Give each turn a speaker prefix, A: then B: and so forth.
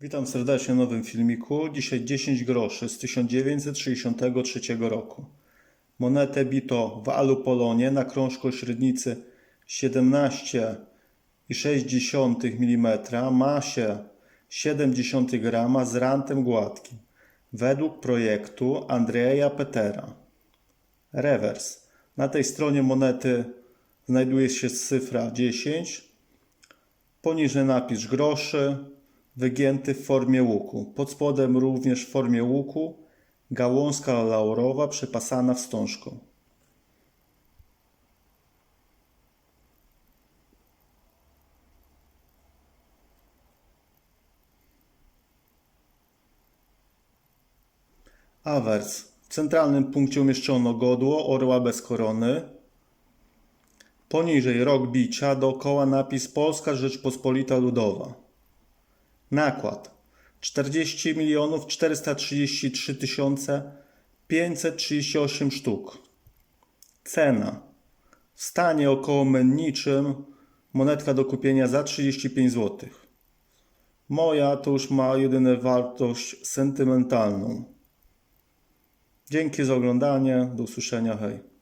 A: Witam serdecznie w nowym filmiku. Dzisiaj 10 groszy z 1963 roku. Monetę bito w alupolonie na krążku średnicy 17,6 mm, masie 0,7 g z rantem gładkim. Według projektu Andrzeja Petera. Rewers. Na tej stronie monety znajduje się cyfra 10, Poniżej napis groszy, wygięty w formie łuku. Pod spodem również w formie łuku gałązka laurowa przepasana wstążką. Awers. W centralnym punkcie umieszczono godło orła bez korony, Poniżej rok bicia, dookoła napis Polska Rzeczpospolita Ludowa. Nakład 40 milionów 433 tysiące 538 sztuk. Cena w stanie około menniczym monetka do kupienia za 35 zł. Moja to już ma jedynie wartość sentymentalną. Dzięki za oglądanie. Do usłyszenia. Hej.